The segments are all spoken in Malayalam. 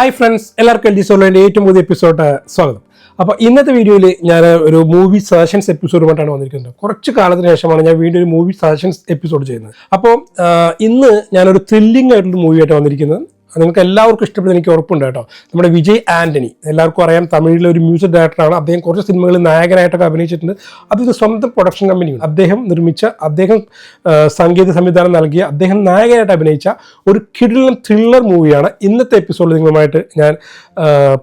ഹായ് ഫ്രണ്ട്സ് എല്ലാവർക്കും എൽ ജി സോളോന്റെ ഏറ്റവും പുതിയ എപ്പിസോഡ് സ്വാഗതം. അപ്പോൾ ഇന്നത്തെ വീഡിയോയിൽ ഞാൻ ഒരു മൂവി സജഷൻസ് എപ്പിസോഡുമായിട്ടാണ് വന്നിരിക്കുന്നത്. കുറച്ച് കാലത്തിന് ശേഷമാണ് ഞാൻ വീണ്ടും ഒരു മൂവി സജഷൻസ് എപ്പിസോഡ് ചെയ്യുന്നത്. അപ്പോൾ ഇന്ന് ഞാനൊരു ത്രില്ലിംഗ് ആയിട്ടുള്ള മൂവിയായിട്ട് വന്നിരിക്കുന്നത്. നിങ്ങൾക്ക് എല്ലാവർക്കും ഇഷ്ടപ്പെടുന്ന എനിക്ക് ഉറപ്പുണ്ട് കേട്ടോ. നമ്മുടെ വിജയ് ആന്റണി എല്ലാവർക്കും അറിയാം തമിഴിലെ ഒരു മ്യൂസിക് ഡയറക്ടറാണ് അദ്ദേഹം കുറച്ച് സിനിമകളിൽ നായകനായിട്ടൊക്കെ അഭിനയിച്ചിട്ടുണ്ട്. അതൊരു സ്വന്തം പ്രൊഡക്ഷൻ കമ്പനിയാണ് അദ്ദേഹം നിർമ്മിച്ച അദ്ദേഹം സംഗീത സംവിധാനം നൽകിയ അദ്ദേഹം നായകനായിട്ട് അഭിനയിച്ച ഒരു കിടിലൻ ത്രില്ലർ മൂവിയാണ് ഇന്നത്തെ എപ്പിസോഡിൽ നിങ്ങളുമായിട്ട് ഞാൻ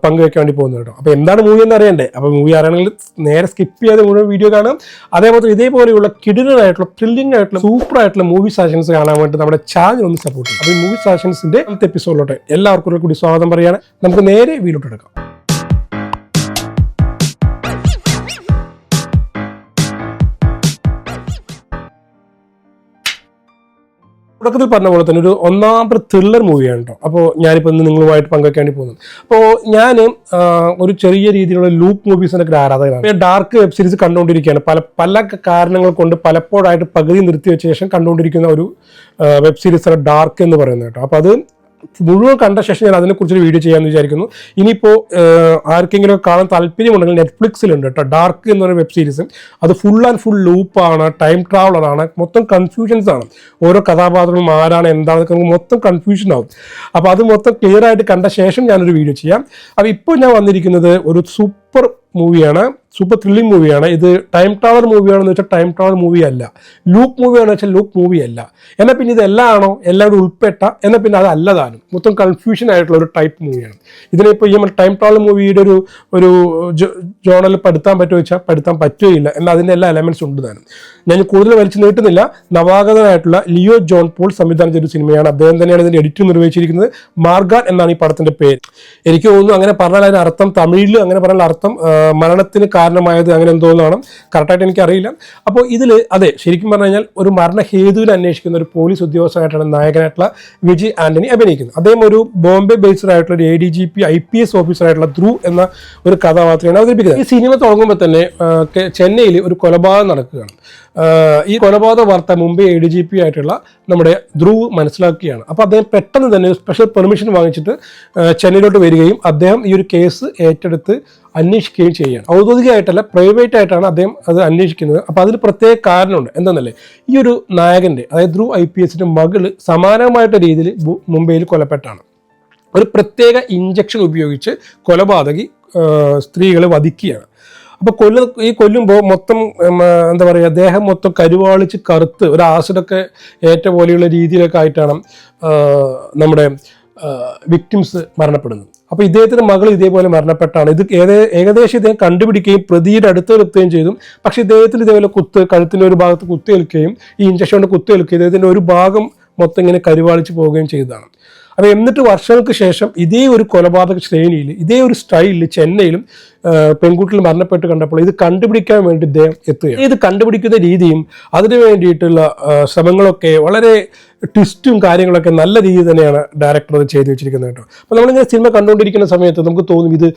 പങ്കുവെക്കാൻ വേണ്ടി പോകുന്നത് കേട്ടോ. അപ്പോൾ എന്താണ് മൂവി എന്ന് അറിയണ്ടേ? അപ്പോൾ മൂവി അറിയണമെങ്കിൽ നേരെ സ്കിപ്പ് ചെയ്യാതെ മുഴുവൻ വീഡിയോ കാണാം അതേപോലെ ഇതേപോലെയുള്ള കിടിലനായിട്ടുള്ള ത്രില്ലിംഗ് ആയിട്ടുള്ള സൂപ്പർ ആയിട്ടുള്ള മൂവി സാഷൻസ് കാണാൻ വേണ്ടി നമ്മുടെ ചാനൽ ഒന്ന് സപ്പോർട്ട് ചെയ്യും അപ്പോൾ മൂവി സാഷൻസിന്റെ ഇന്നത്തെ എപ്പിസോഡിലോട്ട് എല്ലാവർക്കും കൂടി സ്വാഗതം പറയാണ് നമുക്ക് നേരെ വീഡിയോട്ട് എടുക്കാം തുടക്കത്തിൽ പറഞ്ഞ പോലെ തന്നെ ഒരു ഒന്നാമത്തെ ത്രില്ലർ മൂവിയാണ് കേട്ടോ അപ്പോൾ ഞാനിപ്പോൾ ഇന്ന് നിങ്ങളുമായിട്ട് പങ്കുവയ്ക്കാൻ വേണ്ടി പോകുന്നത്. അപ്പോൾ ഞാൻ ഒരു ചെറിയ രീതിയിലുള്ള ലൂപ്പ് മൂവീസിന്റെ ഒക്കെ ആരാധകനാണ്. ഡാർക്ക് വെബ് സീരീസ് കണ്ടുകൊണ്ടിരിക്കുകയാണ്. പല പല കാരണങ്ങൾ കൊണ്ട് പലപ്പോഴായിട്ട് പകുതി നിർത്തിവെച്ച ശേഷം കണ്ടുകൊണ്ടിരിക്കുന്ന ഒരു വെബ് സീരീസാണ് ഡാർക്ക് എന്ന് പറയുന്നത് കേട്ടോ അപ്പോൾ അത് മുഴുവൻ കണ്ട ശേഷം ഞാൻ അതിനെക്കുറിച്ചൊരു വീഡിയോ ചെയ്യാമെന്ന് വിചാരിക്കുന്നു. ഇനിയിപ്പോൾ ആർക്കെങ്കിലും കാണാൻ താല്പര്യമുണ്ടെങ്കിൽ നെറ്റ്ഫ്ലിക്സിലുണ്ട് കേട്ടോ. ഡാർക്ക് എന്ന് പറയുന്ന വെബ് സീരീസ് അത് ഫുൾ ആൻഡ് ഫുൾ ലൂപ്പാണ് ടൈം ട്രാവലറാണ് മൊത്തം കൺഫ്യൂഷൻസ് ആണ്. ഓരോ കഥാപാത്രങ്ങളും ആരാണ് എന്താണെന്നൊക്കെ നമുക്ക് മൊത്തം കൺഫ്യൂഷൻ ആവും. അപ്പോൾ അത് മൊത്തം ക്ലിയർ ആയിട്ട് കണ്ട ശേഷം ഞാനൊരു വീഡിയോ ചെയ്യാം. അപ്പോൾ ഇപ്പോൾ ഞാൻ വന്നിരിക്കുന്നത് ഒരു സൂപ്പർ മൂവിയാണ് സൂപ്പർ ത്രില്ലിംഗ് മൂവിയാണ്. ഇത് ടൈം ട്രാവൽ മൂവിയാണെന്ന് വെച്ചാൽ ടൈം ട്രാവൽ മൂവി അല്ല. ലൂക്ക് മൂവിയാണെന്ന് വെച്ചാൽ ലൂക്ക് മൂവി അല്ല. എന്നാൽ പിന്നെ ഇത് എല്ലാം ആണോ? എല്ലാവരും ഉൾപ്പെട്ട എന്നാൽ പിന്നെ അത് അല്ലതാനും. മൊത്തം കൺഫ്യൂഷൻ ആയിട്ടുള്ള ഒരു ടൈപ്പ് മൂവിയാണ്. ഇതിനിപ്പോൾ ഈ ടൈം ട്രാവൽ മൂവിയുടെ ഒരു ഒരു ജോണൽ പെടുത്താൻ പറ്റുമോ വെച്ചാൽ പെടുത്താൻ പറ്റുകയില്ല. എന്നാൽ അതിന്റെ എല്ലാ എലമെന്റ്സ് ഉണ്ട് താനും. ഞാൻ കൂടുതൽ വലിച്ചു നീട്ടുന്നില്ല. നവാഗതനായിട്ടുള്ള ലിയോ ജോൺ പോൾ സംവിധാനം ചെയ്ത സിനിമയാണ്. അദ്ദേഹം തന്നെയാണ് ഇതിന്റെ എഡിറ്റ് നിർവഹിച്ചിരിക്കുന്നത്. മാർഗാൻ എന്നാണ് ഈ പടത്തിന്റെ പേര്. എനിക്ക് തോന്നുന്നു അങ്ങനെ പറഞ്ഞാൽ അതിന് അർത്ഥം തമിഴിൽ അങ്ങനെ പറഞ്ഞാൽ അർത്ഥം ആ, മരണത്തിന് കാരണമായത് അങ്ങനെ എന്തോന്നാണ് കറക്റ്റായിട്ട് എനിക്കറിയില്ല. അപ്പോൾ ഇതിൽ അതെ ശരിക്കും പറഞ്ഞു കഴിഞ്ഞാൽ ഒരു മരണഹേതുവിൽ അന്വേഷിക്കുന്ന ഒരു പോലീസ് ഉദ്യോഗസ്ഥനായിട്ടാണ് നായകനായിട്ടുള്ള വിജയ് ആന്റണി അഭിനയിക്കുന്നത്. അദ്ദേഹം ഒരു ബോംബെ ബേസ്ഡ് ആയിട്ടുള്ള ഒരു A D G P I P S ഓഫീസറായിട്ടുള്ള Dhruv എന്ന ഒരു കഥാപാത്രമാണ് അവതരിപ്പിക്കുന്നത്. ഈ സിനിമ തുടങ്ങുമ്പോൾ തന്നെ ചെന്നൈയിൽ ഒരു കൊലപാതകം നടക്കുകയാണ്. ഈ കൊലപാതക വാർത്ത Mumbai A D G P ആയിട്ടുള്ള നമ്മുടെ ധ്രുവ് മനസ്സിലാക്കുകയാണ്. അപ്പോൾ അദ്ദേഹം പെട്ടെന്ന് തന്നെ സ്പെഷ്യൽ പെർമിഷൻ വാങ്ങിച്ചിട്ട് ചെന്നൈയിലോട്ട് വരികയും അദ്ദേഹം ഈ ഒരു കേസ് ഏറ്റെടുത്ത് അന്വേഷിക്കുകയും ചെയ്യുകയാണ്. ഔദ്യോഗികമായിട്ടല്ല പ്രൈവറ്റ് ആയിട്ടാണ് അദ്ദേഹം അത് അന്വേഷിക്കുന്നത്. അപ്പോൾ അതിന് പ്രത്യേക കാരണമുണ്ട്. എന്തെന്നല്ലേ? ഈ ഒരു നായകന്റെ അതായത് ധ്രുവ് ഐ പി എസിന്റെ മകൾ സമാനമായിട്ട രീതിയിൽ മുംബൈയിൽ കൊലപ്പെട്ടാണ് ഒരു പ്രത്യേക ഇഞ്ചക്ഷൻ ഉപയോഗിച്ച് കൊലപാതകി സ്ത്രീകളെ വധിക്കുകയാണ്. അപ്പോൾ കൊല്ല ഈ കൊല്ലുമ്പോൾ മൊത്തം എന്താ പറയുക ദേഹം മൊത്തം കരുവാളിച്ച് കറുത്ത് ഒരു ആസിഡൊക്കെ ഏറ്റ പോലെയുള്ള രീതിയിലൊക്കെ ആയിട്ടാണ് നമ്മുടെ വിക്ടിംസ് മരണപ്പെടുന്നത്. അപ്പോൾ ഇദ്ദേഹത്തിന് മകൾ ഇതേപോലെ മരണപ്പെട്ടാണ്. ഇത് ഏകദേശം ഇദ്ദേഹം കണ്ടുപിടിക്കുകയും പ്രതിയുടെ അടുത്ത് നിർത്തുകയും ചെയ്തു. പക്ഷേ ഇദ്ദേഹത്തിന് ഇതേപോലെ കുത്ത് കഴുത്തിന്റെ ഒരു ഭാഗത്ത് കുത്തേൽക്കുകയും ഈ ഇഞ്ചക്ഷൻ കൊണ്ട് കുത്തേൽക്കുകയും ഇദ്ദേഹത്തിന്റെ ഒരു ഭാഗം മൊത്തം ഇങ്ങനെ കരുവാളിച്ച് പോവുകയും ചെയ്തതാണ്. അപ്പോൾ എന്നിട്ട് വർഷങ്ങൾക്ക് ശേഷം ഇതേ ഒരു കൊലപാതക ശ്രേണിയിൽ ഇതേ ഒരു സ്റ്റൈലിൽ ചെന്നൈയിലും പെൺകുട്ടിയിൽ മരണപ്പെട്ട് കണ്ടപ്പോൾ ഇത് കണ്ടുപിടിക്കാൻ വേണ്ടി ഇദ്ദേഹം എത്തുകയാണ്. ഇത് കണ്ടുപിടിക്കുന്ന രീതിയും അതിനു വേണ്ടിയിട്ടുള്ള ശ്രമങ്ങളൊക്കെ വളരെ ട്വിസ്റ്റും കാര്യങ്ങളൊക്കെ നല്ല രീതിയിൽ തന്നെയാണ് ഡയറക്ടർ അത് ചെയ്തു വെച്ചിരിക്കുന്നത് കേട്ടോ. അപ്പോൾ നമ്മളിങ്ങനെ സിനിമ കണ്ടുകൊണ്ടിരിക്കുന്ന സമയത്ത് നമുക്ക് തോന്നും ഇത്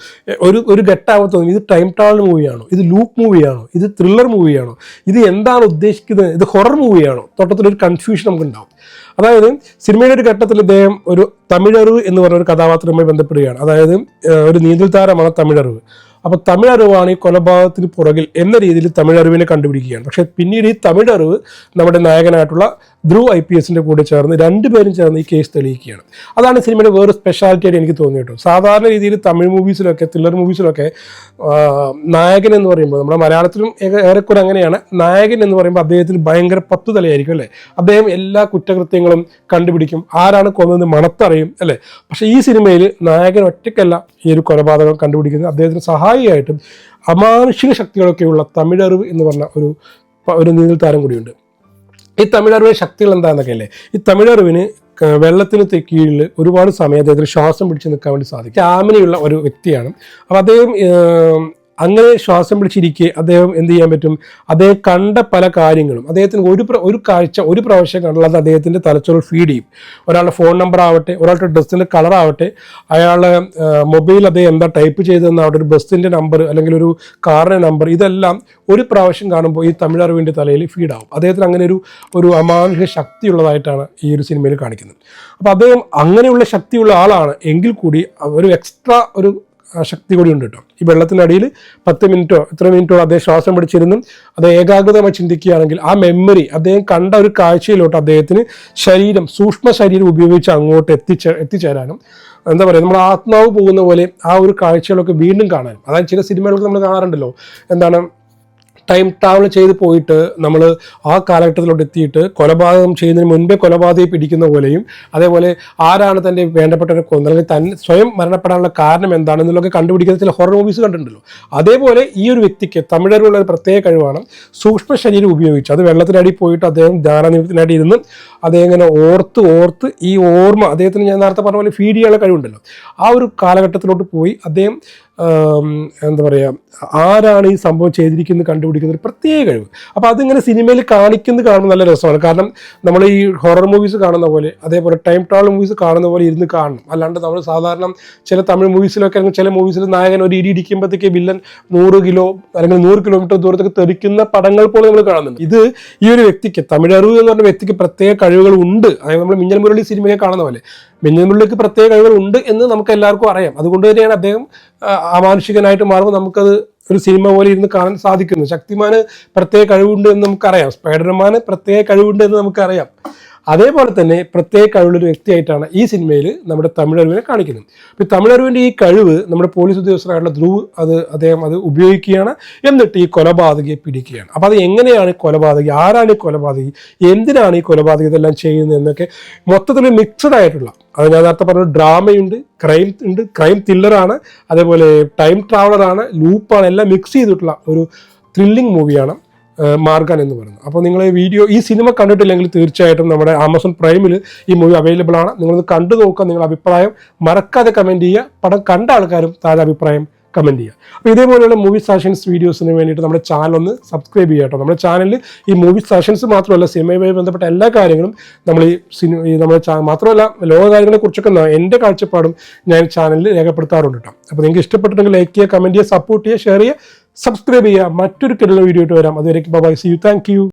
ഒരു ഒരു ഘട്ടമാകുമ്പോൾ തോന്നും ഇത് ടൈം ട്രാവൽ മൂവിയാണോ ഇത് ലൂപ്പ് മൂവിയാണോ ഇത് ത്രില്ലർ മൂവിയാണോ ഇത് എന്താണ് ഉദ്ദേശിക്കുന്നത്? ഇത് ഹൊറർ മൂവിയാണോ തോട്ടത്തിലൊരു കൺഫ്യൂഷൻ നമുക്ക് ഉണ്ടാവും അതായത് സിനിമയുടെ ഒരു ഘട്ടത്തിൽ ഇദ്ദേഹം ഒരു തമിഴറിവ് എന്ന് പറഞ്ഞ ഒരു കഥാപാത്രവുമായി ബന്ധപ്പെടുകയാണ്. അതായത് ഒരു നീന്തൽ താരമാണ് തമിഴറിവ്. അപ്പോൾ തമിഴറിവാണ് ഈ കൊലപാതകത്തിന് പുറകിൽ എന്ന രീതിയിൽ തമിഴറിവിനെ കണ്ടുപിടിക്കുകയാണ്. പക്ഷേ പിന്നീട് ഈ തമിഴറിവ് നമ്മുടെ നായകനായിട്ടുള്ള ധ്രുവ് ഐ പി എസിന്റെ കൂടെ ചേർന്ന് രണ്ടുപേരും ചേർന്ന് ഈ കേസ് തെളിയിക്കുകയാണ്. അതാണ് സിനിമയുടെ വേറെ സ്പെഷ്യാലിറ്റി ആയിട്ട് എനിക്ക് തോന്നിയിട്ടു സാധാരണ രീതിയിൽ തമിഴ് മൂവീസിലൊക്കെ ത്രില്ലർ മൂവീസിലൊക്കെ നായകൻ എന്ന് പറയുമ്പോൾ നമ്മുടെ മലയാളത്തിലും ഏറെക്കുറെ അങ്ങനെയാണ്. നായകൻ എന്ന് പറയുമ്പോൾ അദ്ദേഹത്തിന് ഭയങ്കര പത്തു തലയായിരിക്കും അല്ലേ? അദ്ദേഹം എല്ലാ കുറ്റകൃത്യങ്ങളും കണ്ടുപിടിക്കും. ആരാണ് കൊന്നത് മണത്തറിയും അല്ലേ? പക്ഷേ ഈ സിനിമയിൽ നായകൻ ഒറ്റയ്ക്കല്ല ഈ ഒരു കൊലപാതകം കണ്ടുപിടിക്കുന്നത്. അദ്ദേഹത്തിന് സഹായിയായിട്ടും അമാനുഷിക ശക്തികളൊക്കെയുള്ള തമിഴറിവ് എന്ന് പറഞ്ഞ ഒരു ഒരു നീന്തൽ താരം കൂടിയുണ്ട്. ഈ തമിഴറിവിലെ ശക്തികൾ എന്താണെന്നൊക്കെ അല്ലേ ഈ തമിഴറിവിന് വെള്ളത്തിന് കീഴിൽ ഒരുപാട് സമയം അദ്ദേഹത്തിന് ശ്വാസം പിടിച്ച് നിൽക്കാൻ വേണ്ടി സാധിക്കും. സ്റ്റാമിനയുള്ള ഒരു വ്യക്തിയാണ്. അപ്പോൾ അദ്ദേഹം അങ്ങനെ ശ്വാസം പിടിച്ചിരിക്കെ അദ്ദേഹം എന്ത് ചെയ്യാൻ പറ്റും? അദ്ദേഹം കണ്ട പല കാര്യങ്ങളും. അദ്ദേഹത്തിന് ഒരു ഒരു കാഴ്ച ഒരു പ്രാവശ്യം കണ്ടുള്ളത് അദ്ദേഹത്തിന്റെ തലച്ചോറിൽ ഫീഡ് ചെയ്യും. ഒരാളുടെ ഫോൺ നമ്പർ ആവട്ടെ ഒരാളുടെ ഡ്രസ്സിന്റെ കളർ ആവട്ടെ അയാളുടെ മൊബൈൽ അദ്ദേഹം എന്താ ടൈപ്പ് ചെയ്തതെന്നാവട്ടെ ഒരു ബസ്സിന്റെ നമ്പർ അല്ലെങ്കിൽ ഒരു കാറിന്റെ നമ്പർ ഇതെല്ലാം ഒരു പ്രാവശ്യം കാണുമ്പോൾ ഈ തമിഴറിവിന്റെ തലയിൽ ഫീഡ് ആവും. അദ്ദേഹത്തിന് അങ്ങനെ ഒരു ഒരു അമാനുഷിക ശക്തിയുള്ളതായിട്ടാണ് ഈ ഒരു സിനിമയിൽ കാണിക്കുന്നത്. അപ്പോൾ അദ്ദേഹം അങ്ങനെയുള്ള ശക്തിയുള്ള ആളാണ്. എങ്കിൽ കൂടി ഒരു എക്സ്ട്രാ ഒരു ശക്തി കൂടി ഉണ്ട് കേട്ടോ. ഈ വെള്ളത്തിനടിയിൽ പത്ത് മിനിറ്റോ എത്ര മിനിറ്റോ അദ്ദേഹം ശ്വാസം പിടിച്ചിരുന്നും. അത് ഏകാഗ്രതമായി ചിന്തിക്കുകയാണെങ്കിൽ ആ മെമ്മറി അദ്ദേഹം കണ്ട ഒരു കാഴ്ചയിലോട്ട് അദ്ദേഹത്തിന് ശരീരം സൂക്ഷ്മ ശരീരം ഉപയോഗിച്ച് അങ്ങോട്ട് എത്തിച്ചേ എത്തിച്ചേരാനും എന്താ പറയുക നമ്മൾ ആത്മാവ് പോകുന്ന പോലെ ആ ഒരു കാഴ്ചകളൊക്കെ വീണ്ടും കാണാനും. അതായത് ചില സിനിമകളൊക്കെ നമ്മൾ കാണാറുണ്ടല്ലോ എന്താണ് ടൈം ട്രാവൽ ചെയ്ത് പോയിട്ട് നമ്മൾ ആ കാലഘട്ടത്തിലോട്ട് എത്തിയിട്ട് കൊലപാതകം ചെയ്യുന്നതിന് മുൻപേ കൊലപാതകം പിടിക്കുന്ന പോലെയും അതേപോലെ ആരാണ് തന്റെ വേണ്ടപ്പെട്ടവരെ കൊന്നത് അല്ലെങ്കിൽ തന്നെ സ്വയം മരണപ്പെടാനുള്ള കാരണം എന്താണെന്നുള്ളതൊക്കെ കണ്ടുപിടിക്കുന്ന ചില ഹൊറർ മൂവീസ് കണ്ടിട്ടുണ്ടല്ലോ. അതേപോലെ ഈ ഒരു വ്യക്തിക്ക് തമിഴരുള്ള ഒരു പ്രത്യേക കഴിവാണ് സൂക്ഷ്മ ശരീരം ഉപയോഗിച്ച്. അത് വെള്ളത്തിനടി പോയിട്ട് അദ്ദേഹം ധ്യാനനിമിത്തനായിട്ട് ഇരുന്ന് അദ്ദേഹം ഇങ്ങനെ ഓർത്ത് ഓർത്ത് ഈ ഓർമ്മ അദ്ദേഹത്തിന് ഞാൻ നേരത്തെ പറഞ്ഞ പോലെ ഫീഡ് ചെയ്യാനുള്ള കഴിവുണ്ടല്ലോ. ആ ഒരു കാലഘട്ടത്തിലോട്ട് പോയി അദ്ദേഹം എന്താ പറയുക ആരാണ് ഈ സംഭവം ചെയ്തിരിക്കുന്നത് കണ്ടുപിടിക്കുന്ന ഒരു പ്രത്യേക കഴിവ്. അപ്പോൾ അതിങ്ങനെ സിനിമയിൽ കാണിക്കുന്നത് കാണുമ്പോൾ നല്ല രസമാണ്. കാരണം നമ്മൾ ഈ ഹൊറർ മൂവീസ് കാണുന്ന പോലെ അതേപോലെ ടൈം ട്രാവൽ മൂവീസ് കാണുന്ന പോലെ ഇരുന്ന് കാണണം. അല്ലാണ്ട് നമ്മൾ സാധാരണ ചില തമിഴ് മൂവീസിലൊക്കെ അല്ലെങ്കിൽ ചില മൂവീസിൽ നായകൻ ഒരു ഇടി ഇടിക്കുമ്പോഴത്തേക്ക് വില്ലൻ നൂറ് കിലോ അല്ലെങ്കിൽ നൂറ് കിലോമീറ്റർ ദൂരത്തേക്ക് തെറിക്കുന്ന പടങ്ങൾ പോലും നമ്മൾ കാണുന്നുണ്ട്. ഇത് ഈ ഒരു വ്യക്തിക്ക് തമിഴറിവ് എന്ന് പറഞ്ഞ വ്യക്തിക്ക് പ്രത്യേക കഴിവുകൾ ഉണ്ട്. അതായത് നമ്മൾ മിന്നൽ മുരളി സിനിമയെ കാണുന്ന പോലെ. മിന്നൽ മുരളിക്ക് പ്രത്യേക കഴിവുകൾ ഉണ്ട് എന്ന് നമുക്ക് എല്ലാവർക്കും അറിയാം. അതുകൊണ്ട് തന്നെയാണ് അദ്ദേഹം അമാനുഷികനായിട്ട് മാറുമ്പോൾ നമുക്കത് ഒരു സിനിമ പോലെ ഇരുന്ന് കാണാൻ സാധിക്കുന്നു. ശക്തിമാന് പ്രത്യേക കഴിവുണ്ട് എന്ന് നമുക്കറിയാം. സ്പൈഡർമാന് പ്രത്യേക കഴിവുണ്ട് എന്ന് നമുക്കറിയാം. അതേപോലെ തന്നെ പ്രത്യേക കഴിവുള്ളൊരു വ്യക്തിയായിട്ടാണ് ഈ സിനിമയിൽ നമ്മുടെ തമിഴറിവിനെ കാണിക്കുന്നത്. അപ്പോൾ തമിഴറിവിന്റെ ഈ കഴിവ് നമ്മുടെ പോലീസ് ഉദ്യോഗസ്ഥരായിട്ടുള്ള ധ്രുവ് അത് അദ്ദേഹം അത് ഉപയോഗിക്കുകയാണ് എന്നിട്ട് ഈ കൊലപാതകയെ പിടിക്കുകയാണ്. അപ്പോൾ അത് എങ്ങനെയാണ് കൊലപാതകി? ആരാണ് ഈ കൊലപാതകി? എന്തിനാണ് ഈ കൊലപാതകി ഇതെല്ലാം ചെയ്യുന്നത് എന്നൊക്കെ മൊത്തത്തിൽ മിക്സഡ് ആയിട്ടുള്ള അത് ഞാൻ നേരത്തെ പറഞ്ഞ ഡ്രാമയുണ്ട് ക്രൈം ഉണ്ട് ക്രൈം തില്ലറാണ് അതേപോലെ ടൈം ട്രാവലറാണ് ലൂപ്പാണ് എല്ലാം മിക്സ് ചെയ്തിട്ടുള്ള ഒരു ത്രില്ലിംഗ് മൂവിയാണ് മാർഗൻ എന്ന് പറയുന്നത്. അപ്പോൾ നിങ്ങൾ ഈ വീഡിയോ ഈ സിനിമ കണ്ടിട്ടില്ലെങ്കിൽ തീർച്ചയായിട്ടും നമ്മുടെ ആമസോൺ പ്രൈമിൽ ഈ മൂവി അവൈലബിൾ ആണ്. നിങ്ങളത് കണ്ടു നോക്കുക നിങ്ങളുടെ അഭിപ്രായം. മറക്കാതെ കമന്റ് ചെയ്യുക. പടം കണ്ട ആൾക്കാരും താഴെ അഭിപ്രായം കമന്റ് ചെയ്യുക. അപ്പോൾ ഇതേപോലെയുള്ള മൂവി സാഷൻസ് വീഡിയോസിന് വേണ്ടിയിട്ട് നമ്മുടെ ചാനൽ ഒന്ന് സബ്സ്ക്രൈബ് ചെയ്യുക കേട്ടോ. നമ്മുടെ ചാനലിൽ ഈ മൂവി സാഷൻസ് മാത്രമല്ല സിനിമയുമായി ബന്ധപ്പെട്ട എല്ലാ കാര്യങ്ങളും നമ്മൾ ഈ സിനിമ ഈ നമ്മുടെ മാത്രമല്ല ലോക കാര്യങ്ങളെ കുറിച്ചൊക്കെ എന്റെ കാഴ്ചപ്പാടും ഞാൻ ചാനലിൽ രേഖപ്പെടുത്താറുണ്ട് കേട്ടോ. അപ്പോൾ നിങ്ങൾക്ക് ഇഷ്ടപ്പെട്ടിട്ടുണ്ടെങ്കിൽ ലൈക്ക് ചെയ്യുക കമന്റ് ചെയ്യുക സപ്പോർട്ട് ചെയ്യുക ഷെയർ ചെയ്യുക. സബ്സ്ക്രൈബ് ചെയ്യുക മറ്റൊരു കിടല വീഡിയോ ആയിട്ട് വരാം. അതുവരെ bye see you thank you